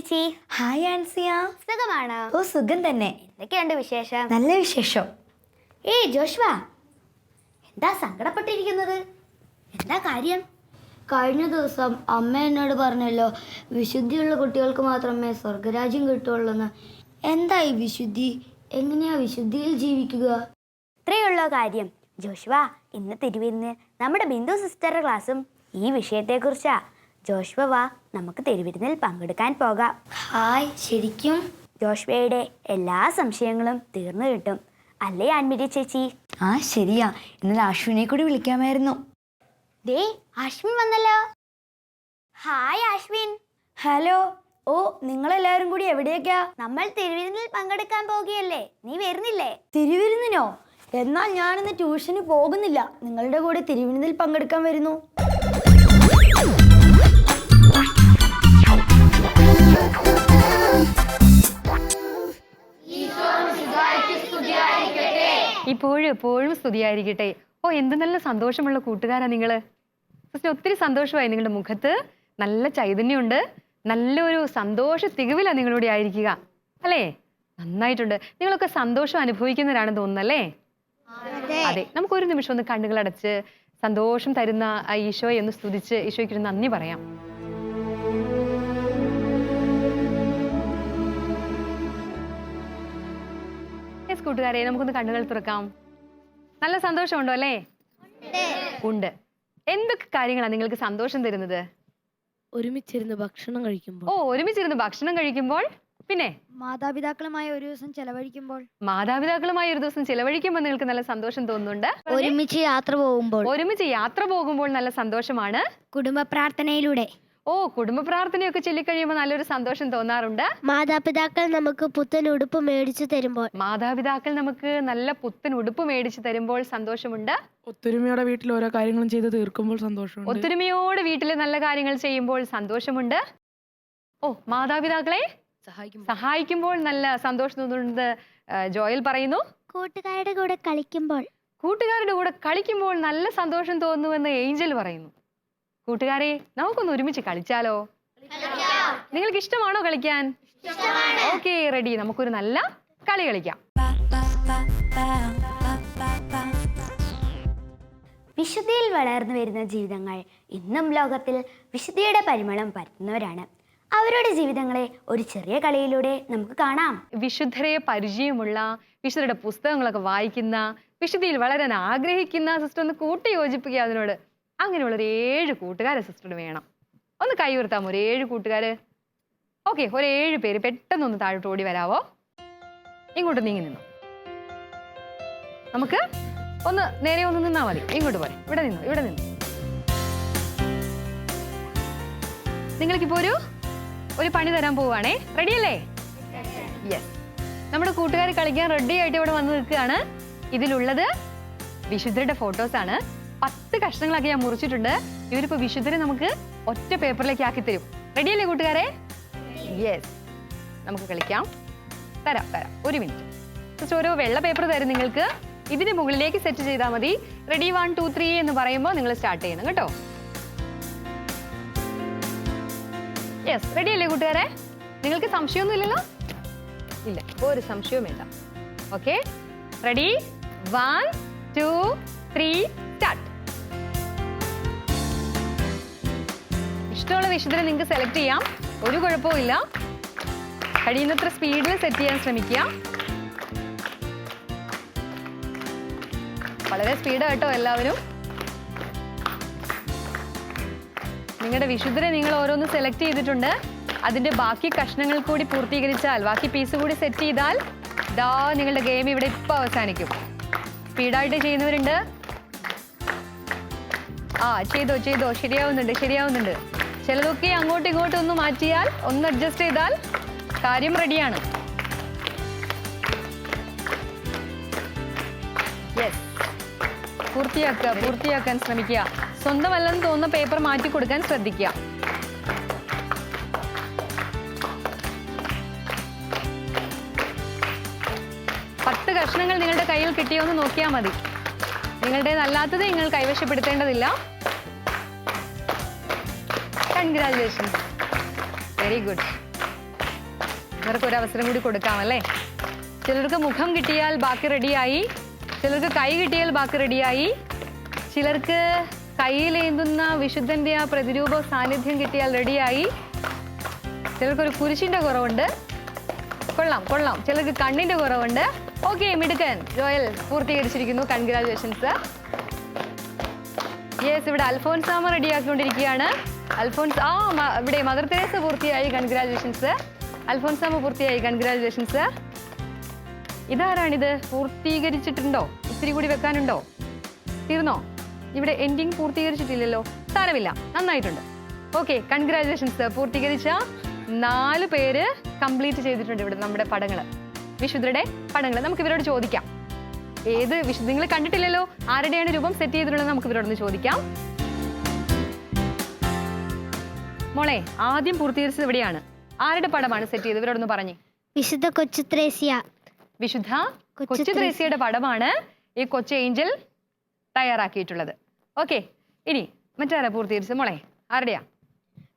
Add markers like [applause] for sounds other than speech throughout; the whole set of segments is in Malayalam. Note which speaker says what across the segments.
Speaker 1: ചേച്ചി.
Speaker 2: ഹായ് ആൻസിയ
Speaker 1: സുഖമാണോ?
Speaker 2: ഓ സുഖം തന്നെ.
Speaker 1: എന്തൊക്കെയുണ്ട് വിശേഷം?
Speaker 2: നല്ല വിശേഷം.
Speaker 1: ഏയ് ജോഷ്വ. എന്താ സങ്കടപ്പെട്ടിരിക്കുന്നത്? എന്താ കാര്യം?
Speaker 3: കഴിഞ്ഞ ദിവസം അമ്മ എന്നോട് പറഞ്ഞല്ലോ വിശുദ്ധിയുള്ള കുട്ടികൾക്ക് മാത്രമേ സ്വർഗരാജ്യം കിട്ടുള്ളൂന്ന് എന്താ ഈ വിശുദ്ധി? എങ്ങനെയാ വിശുദ്ധിയിൽ ജീവിക്കുക?
Speaker 1: ഇത്രയുള്ള കാര്യം. ജോഷ്വ ഇന്ന് തിരുവിന്ന് നമ്മുടെ ബിന്ദു സിസ്റ്ററുടെ ക്ലാസ്സും ഈ വിഷയത്തെക്കുറിച്ചാ. ജോഷ്വ വാ. നമുക്ക് തെരുവിരുന്നിൽ പങ്കെടുക്കാൻ പോകാം.
Speaker 3: ഹായ് ശരിക്കും?
Speaker 1: ജോഷ്വയുടെ എല്ലാ സംശയങ്ങളും തീർന്നു കിട്ടും. അല്ലേ ആൻമിരി ചേച്ചി?
Speaker 2: ആ ശരിയാ. ഇന്നലെ അശ്വിനെ കൂടി വിളിക്കാമായിരുന്നു.
Speaker 1: ദേ അശ്വിൻ വന്നല്ലോ. Hi Ashwin
Speaker 2: hello. ഓ നിങ്ങളെല്ലാവരും കൂടി എവിടേക്കാ
Speaker 1: നമ്മൾ തിരുവിരുന്നിൽ പങ്കെടുക്കാൻ പോകുകയല്ലേ? നീ വരുന്നില്ലേ?
Speaker 2: തിരുവിരുന്നിനോ? എന്നാൽ ഞാനിന്ന് ട്യൂഷന് പോകുന്നില്ല. നിങ്ങളുടെ കൂടെ തിരുവിരുന്നിൽ പങ്കെടുക്കാൻ വരുന്നു.
Speaker 4: ഇപ്പോഴും എപ്പോഴും സ്തുതിയായിരിക്കട്ടെ. ഓ എന്ത് നല്ല സന്തോഷമുള്ള കൂട്ടുകാരാ നിങ്ങൾ സിസ്റ്റർ ഒത്തിരി സന്തോഷമായി നിങ്ങളുടെ മുഖത്ത്. നല്ല ചൈതന്യമുണ്ട്. നല്ലൊരു സന്തോഷ തികവിലാണ് നിങ്ങളുടെ ആയിരിക്കുക. അല്ലേ? നന്നായിട്ടുണ്ട്. നിങ്ങളൊക്കെ സന്തോഷം അനുഭവിക്കുന്നവരാണെന്ന് തോന്നുന്നല്ലേ അതെ. നമുക്കൊരു നിമിഷം ഒന്ന് കണ്ണുകളടച്ച് സന്തോഷം തരുന്ന ആ ഈശോയെ ഒന്ന് സ്തുതിച്ച് ഈശോയ്ക്ക് ഒരു നന്ദി പറയാം. യെസ് കൂട്ടുകാരെ നമുക്കൊന്ന് കണ്ണുകൾ തുറക്കാം. നല്ല സന്തോഷമുണ്ടോ അല്ലേ? ഉണ്ട്. എന്തൊക്കെ കാര്യങ്ങളാണ് നിങ്ങൾക്ക് സന്തോഷം തരുന്നത്?
Speaker 5: ഒരുമിച്ചിരുന്ന് ഭക്ഷണം കഴിക്കുമ്പോൾ.
Speaker 4: ഓ ഒരുമിച്ചിരുന്ന് ഭക്ഷണം കഴിക്കുമ്പോൾ പിന്നെ?
Speaker 3: മാതാപിതാക്കളുമായി ഒരു ദിവസം ചെലവഴിക്കുമ്പോൾ.
Speaker 4: മാതാപിതാക്കളുമായി ഒരു ദിവസം ചെലവഴിക്കുമ്പോൾ നിങ്ങൾക്ക് നല്ല സന്തോഷം തോന്നുന്നുണ്ട്?
Speaker 3: ഒരുമിച്ച് യാത്ര പോകുമ്പോൾ.
Speaker 4: ഒരുമിച്ച് യാത്ര പോകുമ്പോൾ നല്ല സന്തോഷമാണ്?
Speaker 3: കുടുംബ പ്രാർത്ഥനയിലൂടെ
Speaker 4: ഓ കുടുംബ പ്രാർത്ഥനയൊക്കെ ചൊല്ലിക്കഴിയുമ്പോൾ നല്ലൊരു സന്തോഷം തോന്നാറുണ്ട്.
Speaker 3: മാതാപിതാക്കൾ നമുക്ക് പുത്തൻ ഉടുപ്പ് മേടിച്ചു തരുമ്പോൾ.
Speaker 4: മാതാപിതാക്കൾ നമുക്ക് നല്ല പുത്തൻ ഉടുപ്പ് മേടിച്ചു തരുമ്പോൾ സന്തോഷമുണ്ട്.
Speaker 5: ഒത്തൊരുമയോടെ വീട്ടിൽ ഓരോ കാര്യങ്ങളും ചെയ്ത് തീർക്കുമ്പോൾ സന്തോഷമുണ്ട്.
Speaker 4: ഒത്തൊരുമയോടെ വീട്ടിൽ നല്ല കാര്യങ്ങൾ ചെയ്യുമ്പോൾ സന്തോഷമുണ്ട്. ഓ മാതാപിതാക്കളെ
Speaker 5: സഹായിക്കും
Speaker 4: സഹായിക്കുമ്പോൾ നല്ല സന്തോഷം തോന്നുന്നുണ്ട് ജോയൽ പറയുന്നു.
Speaker 3: കൂട്ടുകാരുടെ കൂടെ കളിക്കുമ്പോൾ.
Speaker 4: കൂട്ടുകാരുടെ കൂടെ കളിക്കുമ്പോൾ നല്ല സന്തോഷം തോന്നുന്നുവെന്ന് ഏഞ്ചൽ പറയുന്നു. കൂട്ടുകാരെ നമുക്കൊന്ന് ഒരുമിച്ച് കളിച്ചാലോ? നിങ്ങൾക്ക് ഇഷ്ടമാണോ കളിക്കാൻ? Okay ready. നമുക്കൊരു നല്ല കളി കളിക്കാം.
Speaker 1: വിശുദ്ധിയിൽ വളർന്നു വരുന്ന ജീവിതങ്ങൾ ഇന്നും ലോകത്തിൽ വിശുദ്ധിയുടെ പരിമളം പരത്തുന്നവരാണ്. അവരുടെ ജീവിതങ്ങളെ ഒരു ചെറിയ കളിയിലൂടെ നമുക്ക് കാണാം.
Speaker 4: വിശുദ്ധരെ പരിചയമുള്ള വിശുദ്ധരുടെ പുസ്തകങ്ങളൊക്കെ വായിക്കുന്ന വിശുദ്ധിയിൽ വളരാൻ ആഗ്രഹിക്കുന്ന സിസ്റ്റർ ഒന്ന് കൂട്ടി യോജിപ്പിക്കുക അതിനോട്. അങ്ങനെയുള്ള ഒരു ഏഴ് കൂട്ടുകാരെ സിസ്റ്ററിന് വേണം. ഒന്ന് കൈ ഉയർത്താമോ? ഒരു ഏഴ് കൂട്ടുകാര്. ഓക്കെ ഒരു ഏഴ് പേര് പെട്ടെന്ന് ഒന്ന് താഴോട്ട് ഓടി വരാവോ? ഇങ്ങോട്ട് നീങ്ങി നിന്നു. നമുക്ക് ഒന്ന് നേരെ ഒന്ന് നിന്നാ മതി. ഇങ്ങോട്ട് പോരെ. ഇവിടെ നിന്നു ഇവിടെ നിന്നു. നിങ്ങൾക്കിപ്പോ ഒരു ഒരു പണി തരാൻ പോവുകയാണേ. റെഡിയല്ലേ യെസ് നമ്മുടെ കൂട്ടുകാർ കളിക്കാൻ റെഡി ആയിട്ട് ഇവിടെ വന്ന് നിൽക്കുകയാണ്. ഇതിലുള്ളത് വിശുദ്ധരുടെ ഫോട്ടോസ് ആണ്. പത്ത് കഷ്ണങ്ങളാക്കി ഞാൻ മുറിച്ചിട്ടുണ്ട്. ഇവരിപ്പോ വിശുദ്ധരെ നമുക്ക് ഒറ്റ പേപ്പറിലേക്ക് ആക്കി തരും. റെഡിയല്ലേ കൂട്ടുകാരെ? യെസ് നമുക്ക് കളിക്കാം. തരാം തരാം. ഒരു മിനിറ്റ് ഓരോ വെള്ള പേപ്പർ തരും നിങ്ങൾക്ക്. ഇതിന് മുകളിലേക്ക് സെറ്റ് ചെയ്താൽ മതി. റെഡി വൺ ടു ത്രീ എന്ന് പറയുമ്പോൾ നിങ്ങൾ സ്റ്റാർട്ട് ചെയ്യണം കേട്ടോ. യെസ് റെഡി അല്ലേ കൂട്ടുകാരെ? നിങ്ങൾക്ക് സംശയമൊന്നും ഇല്ലല്ലോ? ഇല്ല. ഒരു സംശയവും വേണ്ട. ഓക്കെ റെഡി വൺ ടു ഇഷ്ടമുള്ള വിഷയത്തിന് നിങ്ങൾക്ക് സെലക്ട് ചെയ്യാം. ഒരു കുഴപ്പവും ഇല്ല. കഴിയുന്നത്ര സ്പീഡിൽ സെറ്റ് ചെയ്യാൻ ശ്രമിക്കുക. വളരെ സ്പീഡ് കേട്ടോ എല്ലാവരും. നിങ്ങളുടെ വിശുദ്ധരെ നിങ്ങൾ ഓരോന്ന് സെലക്ട് ചെയ്തിട്ടുണ്ട്. അതിന്റെ ബാക്കി കഷ്ണങ്ങൾ കൂടി പൂർത്തീകരിച്ചാൽ ബാക്കി പീസ് കൂടി സെറ്റ് ചെയ്താൽ ദാ നിങ്ങളുടെ ഗെയിം ഇവിടെ ഇപ്പൊ അവസാനിക്കും. സ്പീഡായിട്ട് ചെയ്യുന്നവരുണ്ട്. ആ ചെയ്തോ ചെയ്തോ. ശരിയാവുന്നുണ്ട് ശരിയാവുന്നുണ്ട്. ചിലതൊക്കെ അങ്ങോട്ടും ഇങ്ങോട്ടും ഒന്ന് മാറ്റിയാൽ ഒന്ന് അഡ്ജസ്റ്റ് ചെയ്താൽ കാര്യം റെഡിയാണ് പൂർത്തിയാക്കുക പൂർത്തിയാക്കാൻ ശ്രമിക്കുക. സ്വന്തമല്ലെന്ന് തോന്നുന്ന പേപ്പർ മാറ്റി കൊടുക്കാൻ ശ്രദ്ധിക്കുക. പത്ത് കഷ്ണങ്ങൾ നിങ്ങളുടെ കയ്യിൽ കിട്ടിയോ എന്ന് നോക്കിയാൽ മതി. നിങ്ങളുടേതല്ലാത്തത് നിങ്ങൾ കൈവശപ്പെടുത്തേണ്ടതില്ല. കൺഗ്രാജുലേഷൻസ് വെരി ഗുഡ് ഇവർക്ക് ഒരു അവസരം കൂടി കൊടുക്കാം അല്ലേ ചിലർക്ക് മുഖം കിട്ടിയാൽ ബാക്കി റെഡിയായി ചിലർക്ക് കൈ കിട്ടിയാൽ ബാക്കി റെഡിയായി ചിലർക്ക് കയ്യിലേന്തുന്ന വിശുദ്ധന്റെ ആ പ്രതിരൂപ സാന്നിധ്യം കിട്ടിയാൽ റെഡിയായി. ചിലർക്കൊരു കുരിശിന്റെ കുറവുണ്ട്. കൊള്ളാം കൊള്ളാം. ചിലർക്ക് കണ്ണിന്റെ കുറവുണ്ട്. ഓക്കെ മിടുക്കൻ. ജോയൽ പൂർത്തീകരിച്ചിരിക്കുന്നു. കൺഗ്രാജുലേഷൻസ് യെസ് ഇവിടെ അൽഫോൻസാമ റെഡിയാക്കിക്കൊണ്ടിരിക്കുകയാണ്. അൽഫോൻസ് ആ ഇവിടെ മദർ തെരേസ പൂർത്തിയായി. കൺഗ്രാജുലേഷൻസ് അൽഫോൻസാമ പൂർത്തിയായി. കൺഗ്രാജുലേഷൻസ് ഇതാരാണിത്? പൂർത്തീകരിച്ചിട്ടുണ്ടോ? ഇത്തിരി കൂടി വെക്കാനുണ്ടോ? തീർന്നോ? ഇവിടെ എൻഡിങ് പൂർത്തീകരിച്ചിട്ടില്ലല്ലോ. സാരമില്ല. നന്നായിട്ടുണ്ട്. ഓക്കെ കൺഗ്രാജുലേഷൻസ് പൂർത്തീകരിച്ച നാല് പേര് കംപ്ലീറ്റ് ചെയ്തിട്ടുണ്ട് ഇവിടെ നമ്മുടെ പടങ്ങൾ വിശുദ്ധരുടെ പടങ്ങൾ നമുക്ക് ഇവരോട് ചോദിക്കാം. ഏത് വിശുദ്ധ നിങ്ങൾ കണ്ടിട്ടില്ലല്ലോ? ആരുടെയാണ് രൂപം സെറ്റ് ചെയ്തിട്ടുള്ളത് നമുക്ക് ഇവരോടൊന്ന് ചോദിക്കാം. മോളെ ആദ്യം പൂർത്തീകരിച്ചത് ഇവിടെയാണ്. ആരുടെ പടമാണ് സെറ്റ് ചെയ്തത്? ഇവരോടൊന്ന് പറഞ്ഞു.
Speaker 3: വിശുദ്ധ കൊച്ചു ത്രേസ്യ.
Speaker 4: വിശുദ്ധ
Speaker 3: കൊച്ചു
Speaker 4: ത്രേസ്യയുടെ പടമാണ് ഈ കൊച്ചു ഏഞ്ചൽ തയ്യാറാക്കിയിട്ടുള്ളത്. ഓക്കെ ഇനി മറ്റാരാ പൂർത്തീകരിച്ചത്? മോളെ ആരുടെയാ?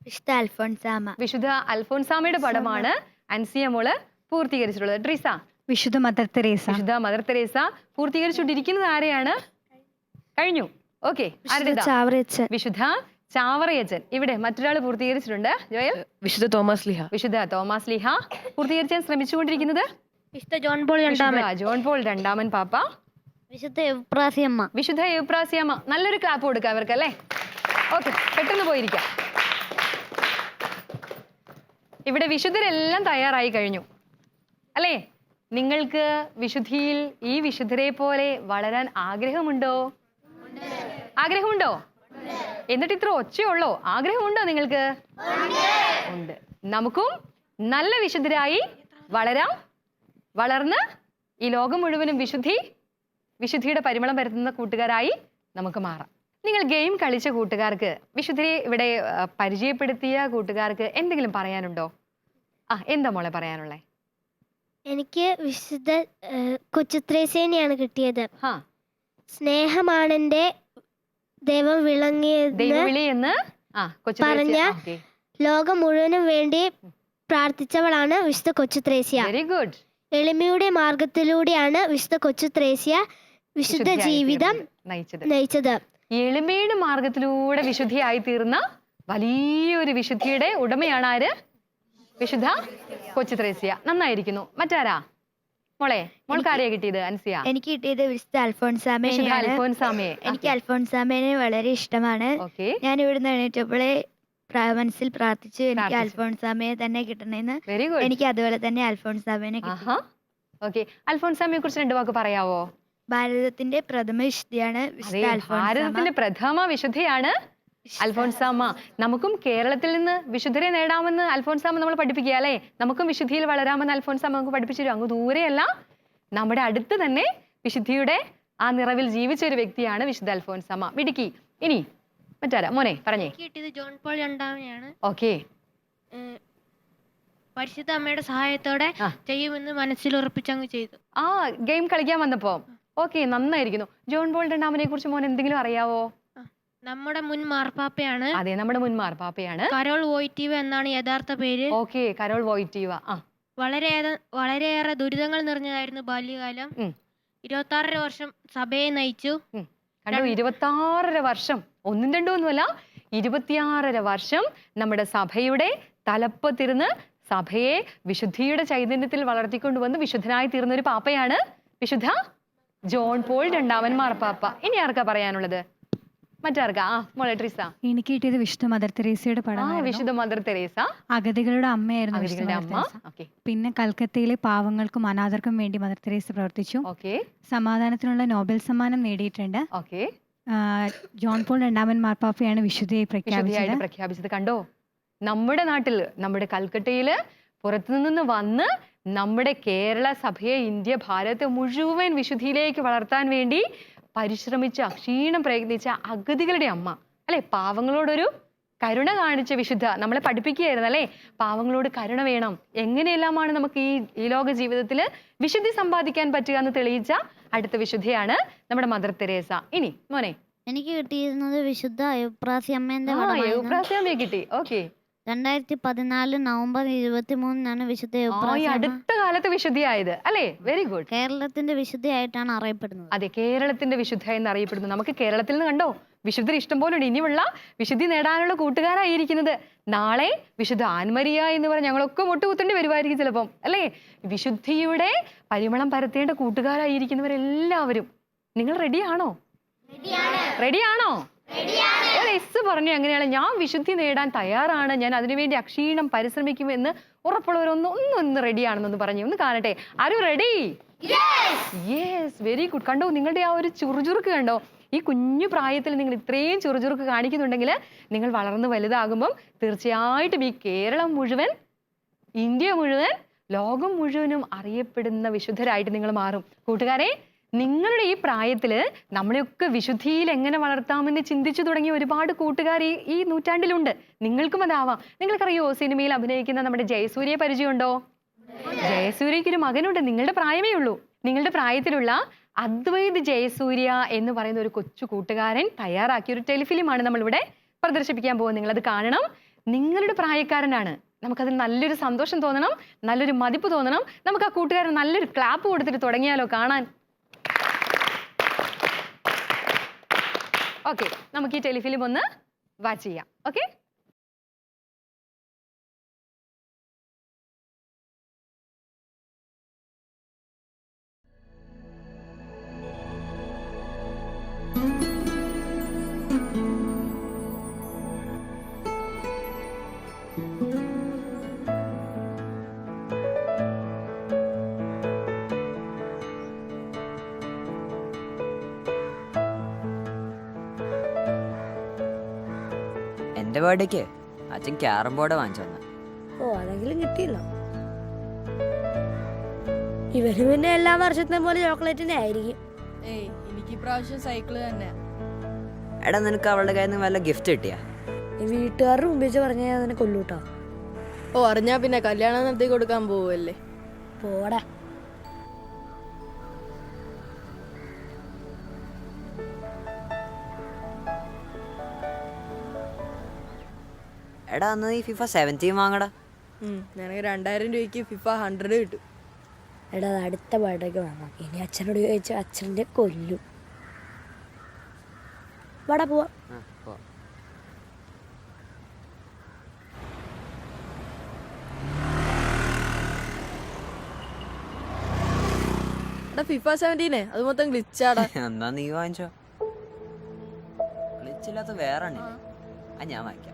Speaker 3: വിശുദ്ധ അൽഫോൺസാമ.
Speaker 4: വിശുദ്ധ അൽഫോൻസാമയുടെ പടമാണ് അൻസിയ മോൾ പൂർത്തീകരിച്ചിട്ടുള്ളത്. ട്രീസ
Speaker 6: വിശുദ്ധ മദർ തെരേസ.
Speaker 4: വിശുദ്ധ മദർ തെരേസ പൂർത്തീകരിച്ചുകൊണ്ടിരിക്കുന്നത് ആരെയാണ്? കഴിഞ്ഞു. ഓക്കെ വിശുദ്ധ ചാവറയച്ചൻ. ഇവിടെ മറ്റൊരാൾ പൂർത്തീകരിച്ചിട്ടുണ്ട്. ജോയൽ?
Speaker 5: വിശുദ്ധ തോമസ് ലിഹ.
Speaker 4: വിശുദ്ധ തോമസ് ലിഹ. പൂർത്തീകരിക്കാൻ ശ്രമിച്ചുകൊണ്ടിരിക്കുന്നത്?
Speaker 3: വിശുദ്ധ ജോൺ പോൾ
Speaker 4: വിശുദ്ധ ജോൺ പോൾ രണ്ടാമൻ പാപ്പ.
Speaker 3: വിശുദ്ധ എവ്പ്രാസിയമ്മ.
Speaker 4: വിശുദ്ധ യുപ്രാസിയമ്മ നല്ലൊരു ക്ലാപ്പ് കൊടുക്കാം അവർക്ക് അല്ലേ ഓക്കെ പെട്ടെന്ന് പോയിരിക്കാം. ഇവിടെ വിശുദ്ധരെല്ലാം തയ്യാറായി കഴിഞ്ഞു. അല്ലേ? നിങ്ങൾക്ക് വിശുദ്ധിയിൽ ഈ വിശുദ്ധരെ പോലെ വളരാൻ ആഗ്രഹമുണ്ടോ? ആഗ്രഹമുണ്ടോ? എന്നിട്ട് ഇത്ര ഒച്ചയുള്ളോ? ആഗ്രഹമുണ്ടോ നിങ്ങൾക്ക്? ഉണ്ട്. നമുക്കും നല്ല വിശുദ്ധരായി വളരാം. വളർന്ന് ഈ ലോകം മുഴുവനും വിശുദ്ധി വിശുദ്ധിയുടെ പരിമളം വരുത്തുന്ന കൂട്ടുകാരായി നമുക്ക് മാറാം. നിങ്ങൾ ഗെയിം കളിച്ച കൂട്ടുകാർക്ക് വിശുദ്ധരെ ഇവിടെ പരിചയപ്പെടുത്തിയ കൂട്ടുകാർക്ക് എന്തെങ്കിലും പറയാനുണ്ടോ? ആ എന്താ മോളെ പറയാനുള്ളേ?
Speaker 7: എനിക്ക് വിശുദ്ധ കൊച്ചുത്രേസേനയാണ് കിട്ടിയത്.
Speaker 4: സ്നേഹമാണ്
Speaker 7: സ്നേഹമാണെന്റെ ദൈവം വിളങ്ങിയെന്ന്
Speaker 4: ദൈവവിളി എന്ന് ആ കൊച്ചു
Speaker 7: പറഞ്ഞ- ലോകം മുഴുവനും വേണ്ടി പ്രാർത്ഥിച്ചവളാണ് വിശുദ്ധ കൊച്ചു ത്രേസ്യ.
Speaker 4: വെരി ഗുഡ്
Speaker 7: എളിമയുടെ മാർഗത്തിലൂടെയാണ് വിശുദ്ധ കൊച്ചു ത്രേസ്യ വിശുദ്ധ ജീവിതം
Speaker 4: നയിച്ചത്.
Speaker 7: നയിച്ചത്.
Speaker 4: എളിമയുടെ മാർഗത്തിലൂടെ വിശുദ്ധിയായി തീർന്ന വലിയൊരു വിശുദ്ധിയുടെ ഉടമയാണ് ആര്? വിശുദ്ധ കൊച്ചു ത്രേസ്യ. നന്നായിരിക്കുന്നു. മറ്റാരാ? മോളെ മോൾക്ക് ആരെയാ കിട്ടിയത്? അൻസിയ?
Speaker 6: എനിക്ക് കിട്ടിയത് വിശുദ്ധ അൽഫോൻസാമേനെയാണ്
Speaker 4: അൽഫോൻസാമയെ
Speaker 6: എനിക്ക് അൽഫോൺസാമേനെ വളരെ ഇഷ്ടമാണ്. ഞാൻ ഇവിടുന്ന് എണീറ്റപ്പോഴേ മനസ്സിൽ പ്രാർത്ഥിച്ചു എനിക്ക് അൽഫോൺസാമയെ തന്നെ
Speaker 4: കിട്ടണേന്ന്.
Speaker 6: എനിക്ക് അതുപോലെ തന്നെ
Speaker 4: അൽഫോൺസാമേനെ ഓക്കെ. അൽഫോൺസാമയെ കുറിച്ച് രണ്ടു വാക്ക് പറയാവോ?
Speaker 6: ഭാരതത്തിന്റെ പ്രഥമ വിശുദ്ധിയാണ്
Speaker 4: ഭാരതത്തിന്റെ പ്രഥമ വിശുദ്ധയാണ് അൽഫോൻസാമ നമുക്കും കേരളത്തിൽ നിന്ന് വിശുദ്ധരെ നേടാമെന്ന് അൽഫോൻസാമ്മ നമ്മൾ പഠിപ്പിക്കുക അല്ലേ? നമുക്കും വിശുദ്ധിയിൽ വളരാമെന്ന് അൽഫോൻസാമ്മ നമുക്ക് പഠിപ്പിച്ചു തരും. അങ്ങ് ദൂരെയല്ല നമ്മുടെ അടുത്ത് തന്നെ വിശുദ്ധിയുടെ ആ നിറവിൽ ജീവിച്ച ഒരു വ്യക്തിയാണ് വിശുദ്ധ അൽഫോൻസാമ്മ മിടുക്കി. ഇനി മറ്റാരാ? മോനെ പറഞ്ഞേ.
Speaker 8: കിട്ടിയത് ജോൺ പോൾ രണ്ടാമനെയാണ്.
Speaker 4: ഓക്കെ.
Speaker 8: പരിശുദ്ധ അമ്മയുടെ സഹായത്തോടെ. ചെയ്യുമെന്ന് മനസ്സിൽ ഉറപ്പിച്ചങ്ങ് ചെയ്തു.
Speaker 4: ആ ഗെയിം കളിക്കാൻ വന്നപ്പോ. ഓക്കെ നന്നായിരിക്കുന്നു. ജോൺ ബോൾ രണ്ടാമനെ കുറിച്ച് മോൻ എന്തെങ്കിലും അറിയാവോ?
Speaker 8: നമ്മുടെ മുൻ മാർപ്പാപ്പയാണ്.
Speaker 4: അതെ നമ്മുടെ മുൻ മാർപ്പാപ്പയാണ്.
Speaker 8: കരോൾ വോയിറ്റീവ എന്നാണ് യഥാർത്ഥ പേര്.
Speaker 4: ഓക്കെ കരോൾ വോയിറ്റീവ. ആ.
Speaker 8: വളരെയേറെ വളരെയേറെ ദുരിതങ്ങൾ നിറഞ്ഞതായിരുന്നു ബാല്യകാലം.
Speaker 4: ഉം.
Speaker 8: ഇരുപത്താറര വർഷം സഭയെ നയിച്ചു.
Speaker 4: കണ്ടോ കണ്ടു ഇരുപത്താറര വർഷം. ഒന്നും രണ്ടും ഒന്നുമല്ല ഇരുപത്തിയാറര വർഷം നമ്മുടെ സഭയുടെ തലപ്പത്തിരുന്ന് സഭയെ വിശുദ്ധിയുടെ ചൈതന്യത്തിൽ വളർത്തിക്കൊണ്ടുവന്ന് വിശുദ്ധനായി തീർന്ന ഒരു പാപ്പയാണ് വിശുദ്ധ ജോൺ പോൾ രണ്ടാമൻ മാർപ്പാപ്പ. ഇനി ആർക്കാ പറയാനുള്ളത്? മറ്റാർക്കാ ആ മോളെ ട്രിസ
Speaker 6: എനിക്ക് കിട്ടിയത് വിശുദ്ധ മദർ തെരേസയുടെ
Speaker 4: ആ വിശുദ്ധ മദർ തെരേസ.
Speaker 6: അഗതികളുടെ അമ്മയായിരുന്നു വിശുദ്ധ
Speaker 4: അവരുടെ
Speaker 6: മദർ
Speaker 4: അമ്മ.
Speaker 6: തെരേസ.
Speaker 4: ഓക്കെ.
Speaker 6: പിന്നെ കൽക്കത്തയിലെ പാവങ്ങൾക്കും അനാഥർക്കും വേണ്ടി മദർ തെരേസ പ്രവർത്തിച്ചു.
Speaker 4: ഓക്കെ.
Speaker 6: സമാധാനത്തിനുള്ള നോബൽ സമ്മാനം നേടിയിട്ടുണ്ട്.
Speaker 4: ഓക്കെ.
Speaker 6: ആ, ജോൺ പോൾ രണ്ടാമൻ മാർപ്പാപ്പയാണ് വിശുദ്ധയെ
Speaker 4: വിശുദ്ധിയായിട്ട്
Speaker 6: പ്രഖ്യാപിച്ചത്.
Speaker 4: പ്രഖ്യാപിച്ചത് കണ്ടോ? നമ്മുടെ നാട്ടിൽ നമ്മുടെ കൽക്കട്ടയിൽ പുറത്തുനിന്ന് വന്ന് നമ്മുടെ കേരള സഭയെ ഇന്ത്യ ഭാരതത്തെ മുഴുവൻ വിശുദ്ധിയിലേക്ക് വളർത്താൻ വേണ്ടി പരിശ്രമിച്ച് അക്ഷീണം പ്രയത്നിച്ച അഗതികളുടെ അമ്മ. അല്ലെ? പാവങ്ങളോടൊരു കരുണ കാണിച്ച വിശുദ്ധ നമ്മളെ പഠിപ്പിക്കുകയായിരുന്നു അല്ലെ? പാവങ്ങളോട് കരുണ വേണം. എങ്ങനെയെല്ലാമാണ് നമുക്ക് ഈ ഈ ലോക ജീവിതത്തിൽ വിശുദ്ധി സമ്പാദിക്കാൻ പറ്റുക എന്ന് തെളിയിച്ച അടുത്ത വിശുദ്ധിയാണ് നമ്മുടെ മദർ തെരേസ. ഇനി മോനെ.
Speaker 3: എനിക്ക് കിട്ടിയിരുന്നത് വിശുദ്ധ എവ്പ്രാസിയമ്മേന്റെ
Speaker 4: അമ്മേന്റെ കിട്ടി. ഓക്കെ.
Speaker 7: രണ്ടായിരത്തി പതിനാല് നവംബർ ഇരുപത്തി മൂന്നിനാണ് വിശുദ്ധ
Speaker 4: ഈ അടുത്ത കാലത്ത് വിശുദ്ധിയായത്. അല്ലേ? വെരി ഗുഡ്
Speaker 7: കേരളത്തിന്റെ വിശുദ്ധിയായിട്ടാണ് അറിയപ്പെടുന്നത്.
Speaker 4: അതെ കേരളത്തിന്റെ വിശുദ്ധ എന്ന് അറിയപ്പെടുന്നു. നമുക്ക് കേരളത്തിൽ നിന്ന് കണ്ടോ? വിശുദ്ധർ ഇഷ്ടം പോലെ ഉണ്ട്. ഇനിയുള്ള വിശുദ്ധി നേടാനുള്ള കൂട്ടുകാരായിരിക്കുന്നത് നാളെ വിശുദ്ധ ആൻമരിയ എന്ന് പറഞ്ഞ ഞങ്ങളൊക്കെ മുട്ടുകുത്തേണ്ടി വരുമായിരിക്കും ചിലപ്പം. അല്ലേ? വിശുദ്ധിയുടെ പരിമളം പരത്തേണ്ട കൂട്ടുകാരായിരിക്കുന്നവരെല്ലാവരും. നിങ്ങൾ റെഡിയാണോ റെഡിയാണോ എസ് പറഞ്ഞു അങ്ങനെയാണ് ഞാൻ വിശുദ്ധി നേടാൻ തയ്യാറാണ്. ഞാൻ അതിനുവേണ്ടി അക്ഷീണം പരിശ്രമിക്കുമെന്ന് ഉറപ്പുള്ളവരൊന്ന് ഒന്ന് ഒന്ന് റെഡിയാണെന്നൊന്ന് പറഞ്ഞു. ഒന്ന് കാണട്ടെ. ആരും റെഡി യെസ് വെരി ഗുഡ് കണ്ടോ? നിങ്ങളുടെ ആ ഒരു ചുറുചുറുക്ക് കണ്ടോ? ഈ കുഞ്ഞു പ്രായത്തിൽ നിങ്ങൾ ഇത്രയും ചുറുചുറുക്ക് കാണിക്കുന്നുണ്ടെങ്കിൽ നിങ്ങൾ വളർന്ന് വലുതാകുമ്പം തീർച്ചയായിട്ടും ഈ കേരളം മുഴുവൻ ഇന്ത്യ മുഴുവൻ ലോകം മുഴുവനും അറിയപ്പെടുന്ന വിശുദ്ധരായിട്ട് നിങ്ങൾ മാറും. കൂട്ടുകാരെ നിങ്ങളുടെ ഈ പ്രായത്തിൽ നമ്മളെയൊക്കെ വിശുദ്ധിയിൽ എങ്ങനെ വളർത്താമെന്ന് ചിന്തിച്ചു തുടങ്ങിയ ഒരുപാട് കൂട്ടുകാർ ഈ ഈ നൂറ്റാണ്ടിലുണ്ട്. നിങ്ങൾക്കും അതാവാം. നിങ്ങൾക്കറിയോ സിനിമയിൽ അഭിനയിക്കുന്ന നമ്മുടെ ജയസൂര്യയെ പരിചയമുണ്ടോ? ജയസൂര്യയ്ക്ക് ഒരു മകനുണ്ട്. നിങ്ങളുടെ പ്രായമേ ഉള്ളൂ. നിങ്ങളുടെ പ്രായത്തിലുള്ള അദ്വൈത് ജയസൂര്യ എന്ന് പറയുന്ന ഒരു കൊച്ചു കൂട്ടുകാരൻ തയ്യാറാക്കിയ ഒരു ടെലിഫിലിമാണ് നമ്മളിവിടെ പ്രദർശിപ്പിക്കാൻ പോകുന്നത്. നിങ്ങളത് കാണണം. നിങ്ങളുടെ പ്രായക്കാരനാണ്. നമുക്കതിൽ നല്ലൊരു സന്തോഷം തോന്നണം. നല്ലൊരു മതിപ്പ് തോന്നണം. നമുക്ക് ആ കൂട്ടുകാരൻ നല്ലൊരു ക്ലാപ്പ് കൊടുത്തിട്ട് തുടങ്ങിയാലോ കാണാൻ. ഓക്കെ നമുക്ക് ഈ ടെലിഫിലിം ഒന്ന് വാച്ച് ചെയ്യാം. ഓക്കെ
Speaker 9: ബർത്ത്ഡേക്ക് അച്ഛൻ ക്യാരം ബോർഡ് വാങ്ങിച്ചു തന്നെ.
Speaker 2: ഓ അതെങ്കിലും കിട്ടിയല്ലോ ഇവർ പിന്നെ എല്ലാ വർഷത്തെ പോലെ ചോക്ലേറ്റിന്റെ ആയിരിക്കും.
Speaker 10: ഏയ് എനിക്ക് ഇപ്രാവശ്യം സൈക്കിൾ തന്നെ
Speaker 9: എടാ നിനക്ക് അവളുടെ കയ്യിൽ നിന്ന് വല്ല ഗിഫ്റ്റ് കിട്ടിയാ?
Speaker 2: ഈ വീട്ടുകാരുടെ മുമ്പിൽ വെച്ച് പറഞ്ഞാൽ ഞാൻ അതിനെ കൊല്ലൂട്ടോ.
Speaker 10: ഓ അറിഞ്ഞാ പിന്നെ കല്യാണം നടത്തി കൊടുക്കാൻ പോവല്ലേ
Speaker 2: പോടാ.
Speaker 9: എടാ അന്ന് നീ ഫിഫ സെവന്റീൻ വാങ്ങടാ.
Speaker 10: ഉം, നിനക്ക് രണ്ടായിരം രൂപയ്ക്ക് ഫിഫ ഹൺഡ്രഡ് കിട്ടും.
Speaker 2: എടാ അത് അടുത്ത ബർത്ത്ഡേക്ക് വാങ്ങാം. ഇനി അച്ഛനോട് ചോദിച്ച അച്ഛന്റെ കൊല്ലും. വാടാ പോവാ.
Speaker 9: ആ, പോ.
Speaker 10: എടാ ഫിഫ സെവന്റീനെ അത് മൊത്തം ഗ്ലിച്ചാടാ [laughs]
Speaker 9: എന്നാ നീ വാങ്ങിച്ചോ? ഗ്ലിച്ചില്ലാത്ത വേറെ? ആ. ഞാൻ വാങ്ങിക്കാം.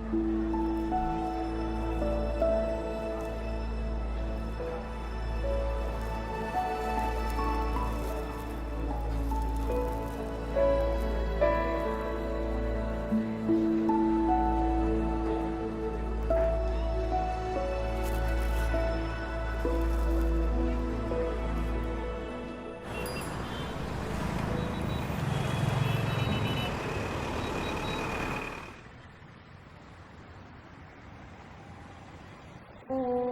Speaker 2: ചെയ്യോ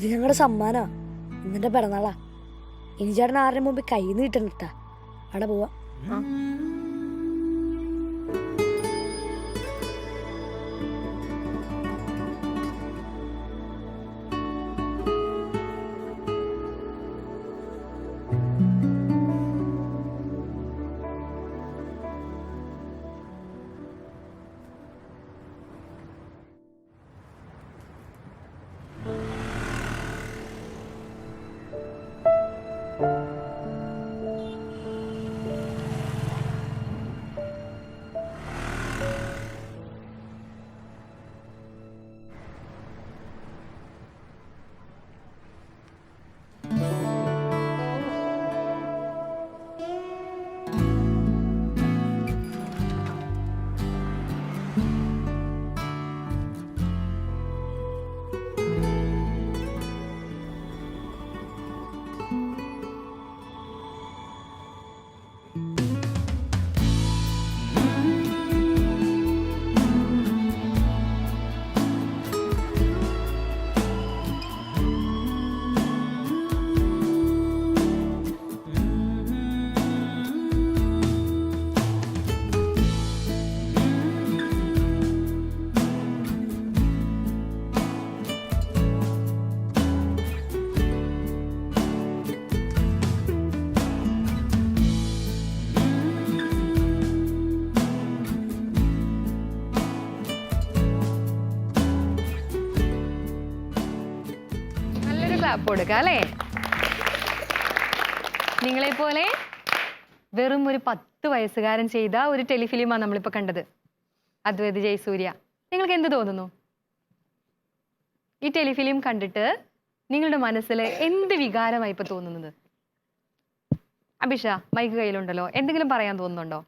Speaker 2: ഇത് ഞങ്ങളുടെ സമ്മാനാ. ഇന്നിന്റെ പിറന്നാളാ. ഇനി ചേട്ടൻ ആരുടെ മുമ്പ് കൈ നീട്ടണിട്ടാ അവിടെ പോവാ.
Speaker 4: നല്ലൊരു കൊടുക്കുക അല്ലേ? നിങ്ങളെ പോലെ വെറും ഒരു പത്ത് വയസ്സുകാരൻ ചെയ്ത ഒരു ടെലിഫിലിമാണ് നമ്മളിപ്പോൾ കണ്ടത്. അദ്വൈത് ജയസൂര്യ. നിങ്ങൾക്ക് എന്ത് തോന്നുന്നു? ഈ ടെലിഫിലിം കണ്ടിട്ട് നിങ്ങളുടെ മനസ്സിൽ എന്ത് വികാരമായി ഇപ്പൊ തോന്നുന്നത്? അഭിഷ മൈക്ക് കയ്യിലുണ്ടല്ലോ. എന്തെങ്കിലും പറയാൻ തോന്നുന്നുണ്ടോ?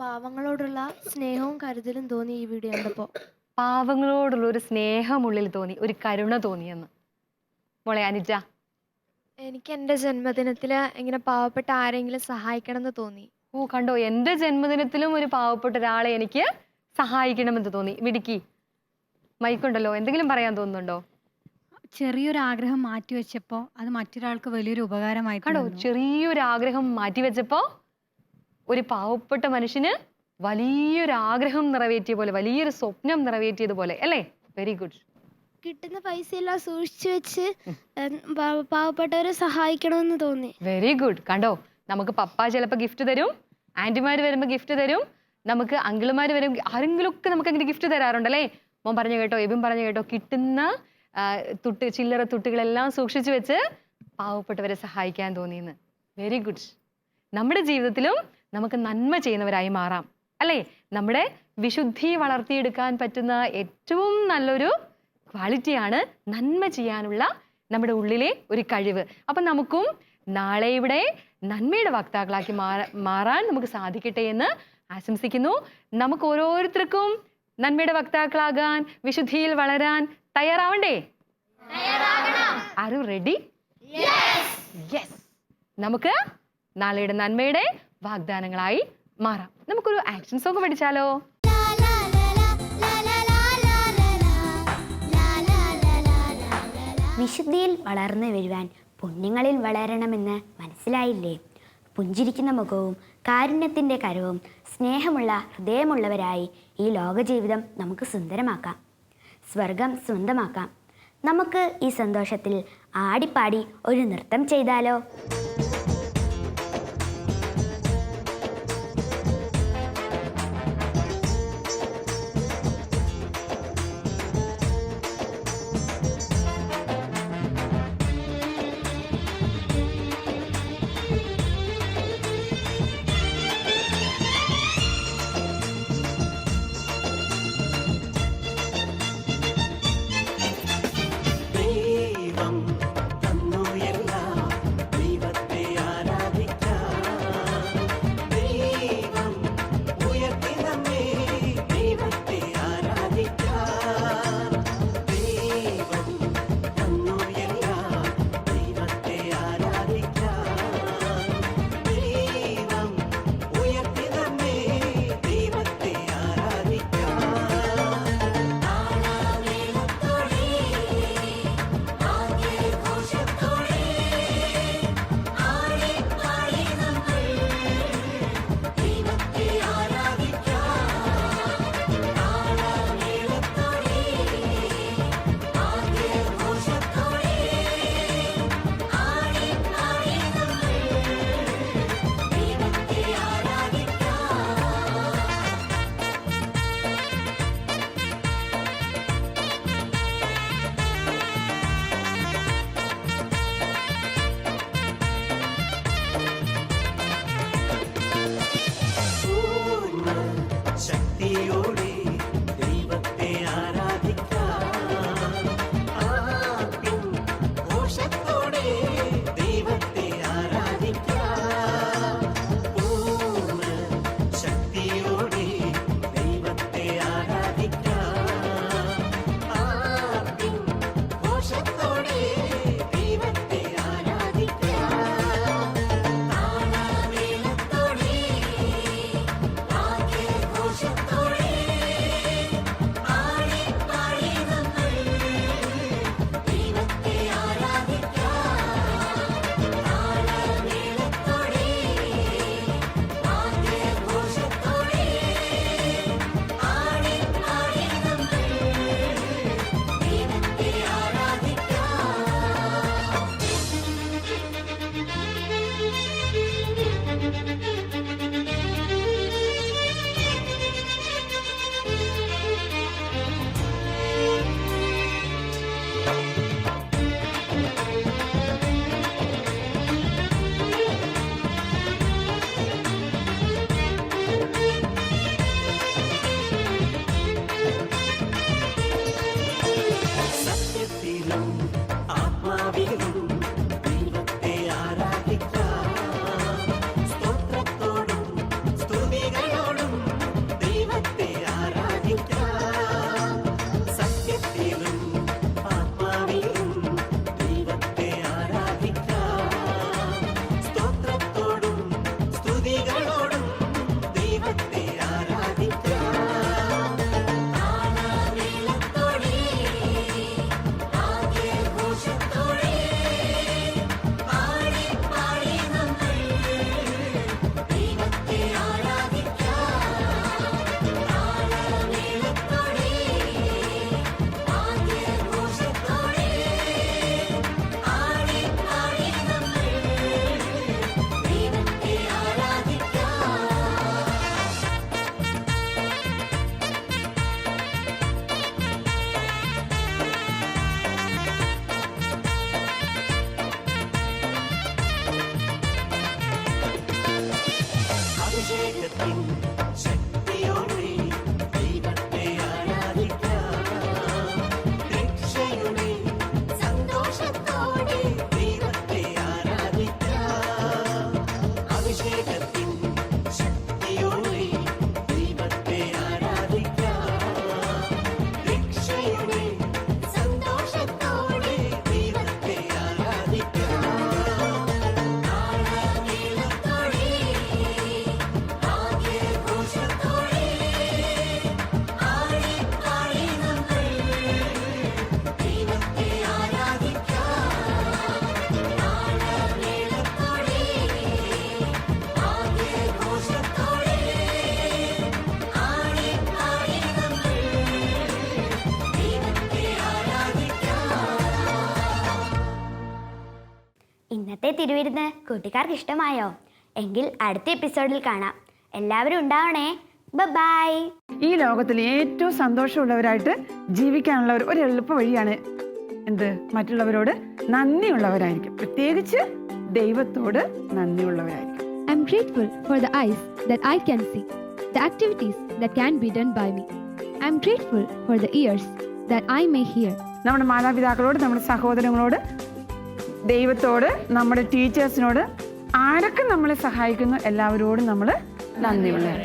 Speaker 8: പാവങ്ങളോടുള്ള സ്നേഹവും കരുതലും തോന്നി ഈ വീഡിയോ കണ്ടപ്പോൾ
Speaker 4: പാവങ്ങളോടുള്ള ഒരു സ്നേഹമുള്ളിൽ തോന്നി ഒരു കരുണ തോന്നിയെന്ന് മോളെ അനുജ.
Speaker 8: എനിക്ക് എന്റെ ജന്മദിനത്തിൽ ഇങ്ങനെ പാവപ്പെട്ട ആരെങ്കിലും സഹായിക്കണം എന്ന് തോന്നി.
Speaker 4: ഓ കണ്ടോ? എന്റെ ജന്മദിനത്തിലും ഒരു പാവപ്പെട്ട ഒരാളെ എനിക്ക് സഹായിക്കണമെന്ന് തോന്നി. മിടുക്കി. മൈക്കുണ്ടല്ലോ. എന്തെങ്കിലും പറയാൻ തോന്നുന്നുണ്ടോ?
Speaker 6: ചെറിയൊരു ആഗ്രഹം മാറ്റി വെച്ചപ്പോൾ അത് മറ്റൊരാൾക്ക് വലിയൊരു ഉപകാരമായി
Speaker 4: കണ്ടോ? ചെറിയൊരു ആഗ്രഹം മാറ്റി മാറ്റിവെച്ചപ്പോ ഒരു പാവപ്പെട്ട മനുഷ്യന് വലിയൊരു ആഗ്രഹം നിറവേറ്റിയ പോലെ വലിയൊരു സ്വപ്നം നിറവേറ്റിയതുപോലെ അല്ലേ? വെരി ഗുഡ്
Speaker 8: കിട്ടുന്ന പൈസ എല്ലാം സൂക്ഷിച്ചു വെച്ച് പാവപ്പെട്ടവരെ സഹായിക്കണമെന്ന് തോന്നി.
Speaker 4: വെരി ഗുഡ് കണ്ടോ? നമുക്ക് പപ്പ ചിലപ്പോൾ ഗിഫ്റ്റ് തരും ആന്റിമാർ വരുമ്പോൾ ഗിഫ്റ്റ് തരും നമുക്ക് അങ്കിളുമാർ വരും ആരെങ്കിലും ഒക്കെ നമുക്ക് അങ്ങനെ ഗിഫ്റ്റ് തരാറുണ്ടല്ലേ? മോൻ പറഞ്ഞു കേട്ടോ എബിൻ പറഞ്ഞു കേട്ടോ കിട്ടുന്ന തുട്ട് ചില്ലറ തുട്ടുകളെല്ലാം സൂക്ഷിച്ചു വെച്ച് പാവപ്പെട്ടവരെ സഹായിക്കാൻ തോന്നിയെന്ന്. വെരി ഗുഡ് നമ്മുടെ ജീവിതത്തിലും നമുക്ക് നന്മ ചെയ്യുന്നവരായി മാറാം. അല്ലേ? നമ്മുടെ വിശുദ്ധി വളർത്തിയെടുക്കാൻ പറ്റുന്ന ഏറ്റവും നല്ലൊരു ക്വാളിറ്റിയാണ് നന്മ ചെയ്യാനുള്ള നമ്മുടെ ഉള്ളിലെ ഒരു കഴിവ്. അപ്പം നമുക്കും നാളെ ഇവിടെ നന്മയുടെ വക്താക്കളാക്കി മാറാൻ നമുക്ക് സാധിക്കട്ടെ എന്ന് ആശംസിക്കുന്നു. നമുക്ക് ഓരോരുത്തർക്കും നന്മയുടെ വക്താക്കളാകാൻ വിശുദ്ധിയിൽ വളരാൻ തയ്യാറാവണ്ടേ? ആരും റെഡി യെസ് നമുക്ക് നാളെയുടെ നന്മയുടെ വാഗ്ദാനങ്ങളായി മാറാം. നമുക്കൊരു ആക്ഷൻ സോങ് പഠിച്ചാലോ?
Speaker 1: വിശുദ്ധിയിൽ വളർന്നു വരുവാൻ പുണ്യങ്ങളിൽ വളരണമെന്ന് മനസ്സിലായില്ലേ? പുഞ്ചിരിക്കുന്ന മുഖവും കാരുണ്യത്തിന്റെ കരവും സ്നേഹമുള്ള ഹൃദയമുള്ളവരായി ഈ ലോകജീവിതം നമുക്ക് സുന്ദരമാക്കാം. സ്വർഗം സ്വന്തമാക്കാം. നമുക്ക് ഈ സന്തോഷത്തിൽ ആടിപ്പാടി ഒരു നൃത്തം ചെയ്താലോ? തിരുവിരുന്ന് കൂട്ടുകാർക്ക് ഇഷ്ടമായോ എങ്കിൽ അടുത്ത എപ്പിസോഡിൽ കാണാം. എല്ലാവരും ഉണ്ടാവണേ. ബൈ
Speaker 11: ഈ ലോകത്തിൽ ഏറ്റവും സന്തോഷമുള്ളവരായിട്ട് ജീവിക്കാനുള്ള ഒരു ഒരു എളുപ്പ വഴിയാണ് എന്ത്? മറ്റുള്ളവരോട് നന്ദിയുള്ളവരായിരിക്കും. പ്രത്യേകിച്ച് ദൈവത്തോട് നന്ദിയുള്ളവരായിരിക്കും.
Speaker 12: I'm grateful for the eyes that I can see, the activities that can be done by me. I'm grateful for the ears that I may hear.
Speaker 11: നമ്മുടെ മാതാപിതാക്കളോട് നമ്മുടെ സഹോദരങ്ങളോട് ദൈവത്തോട് നമ്മുടെ ടീച്ചേഴ്സിനോട് ആരൊക്കെ നമ്മളെ സഹായിക്കുന്നു? എല്ലാവരോടും നമ്മൾ നന്ദിയുള്ളവരാണ്